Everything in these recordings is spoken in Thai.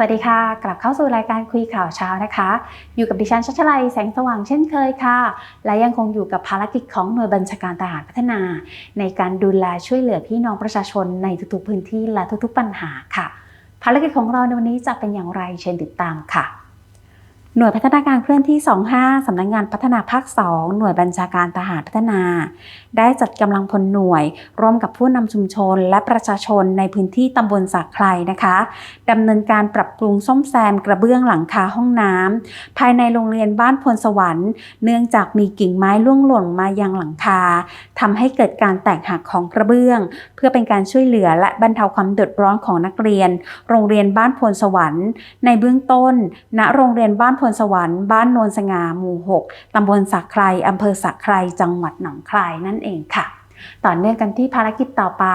สวัสดีค่ะ กลับเข้าสู่รายการคุยข่าวเช้านะคะ อยู่กับดิฉันชัชลัยแสงสว่างเช่นเคยค่ะ และยังคงอยู่กับภารกิจของหน่วยบัญชาการทหารพัฒนา ในการดูแลช่วยเหลือพี่น้องประชาชนในทุกๆพื้นที่และทุกๆปัญหาค่ะ ภารกิจของเราในวันนี้จะเป็นอย่างไรเชิญติดตามค่ะ หน่วยพัฒนาการเคลื่อนที่ 25 สำนักงงานพัฒนาภาค 2 หน่วยบัญชาการทหารพัฒนา ได้จัดกำลังพลหน่วย ร่วมกับผู้นำชุมชน และประชาชนในพื้นที่ตำบลสักไครนะคะดำเนินการปรับปรุงซ่อมแซมกระเบื้องหลังคาห้องน้ำภายในโรงเรียนบ้านพลสวรรค์ เนื่องจากมีกิ่งไม้ล่วงหล่นมายังหลังคา ทำให้เกิดการแตกหักของกระเบื้อง เพื่อเป็นการช่วยเหลือและบรรเทาความเดือดร้อนของนักเรียน โรงเรียนบ้านพลสวรรค์ ในเบื้องต้น ณโรงเรียนบ้านพลสวรรค์บ้านโนนสงาหมู่ 6ตำบลสักไครอำเภอสักไครจังหวัดหนองคายนั่นเองค่ะ ต่อเนื่องกันที่ภารกิจต่อไป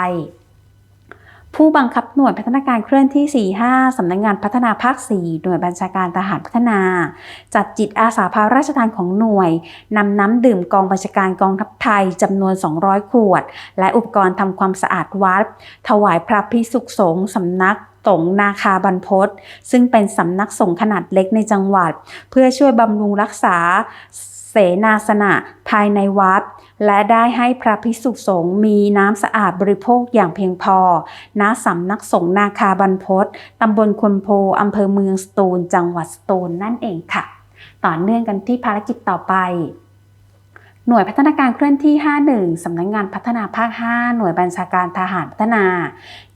ผู้บังคับหน่วยพัฒนาการเคลื่อนที่ 45 สำนักงงานพัฒนาภาค 4 หน่วยบัญชาการทหารพัฒนา จัดจิตอาสาพาราชทานของหน่วยนำน้ำดื่มกองบัญชาการกองทัพไทยจำนวน 200 ขวด และอุปกรณ์ทำความสะอาดวัด ถวายพระพิสุขสงฆ์สำนัก สงนาคาบรรพตซึ่งเป็นสำนักสงฆ์ขนาดเล็กในจังหวัด เพื่อช่วยบำรุงรักษาเสนาสนะภายในวัด และได้ให้พระภิกษุสงฆ์มีน้ำสะอาดบริโภคอย่างเพียงพอ ณ สำนักสงฆ์นาคาบรรพตตำบลคนโพอำเภอเมืองสตูล จังหวัดสตูลนั่นเองค่ะ ต่อเนื่องกันที่ภารกิจต่อไป หน่วยพัฒนาการเคลื่อนที่ 51 สำนักงงานพัฒนาภาค 5 หน่วยบัญชาการทหารพัฒนา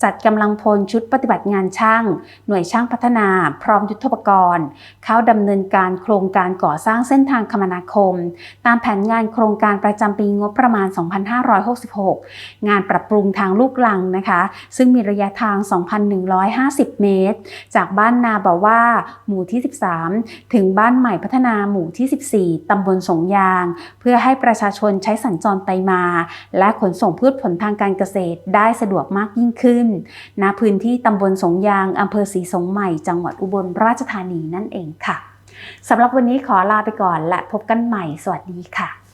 จัดกำลังพลชุดปฏิบัติงานช่าง หน่วยช่างพัฒนา พร้อมยุทธปกรณ์ เข้าดำเนินการโครงการก่อสร้างเส้นทางคมนาคม ตามแผนงานโครงการประจำปีงบประมาณ 2566 งานปรับปรุงทางลูกลังนะคะ ซึ่งมีระยะทาง 2,150 เมตร จากบ้านนาบ่าว่า หมู่ที่ 13 ถึงบ้านใหม่พัฒนาหมู่ที่ 14ตำบลสงยาง เพื่อให้ประชาชนใช้สัญจรไปมา และขนส่งพืชผลทางการเกษตรได้สะดวกมากยิ่งขึ้น ณพื้นที่ตำบลสงยางอำเภอศรีสงใหม่ จังหวัดอุบลราชธานีนั่นเองค่ะสำหรับวันนี้ขอลาไปก่อนและพบกันใหม่ สวัสดีค่ะ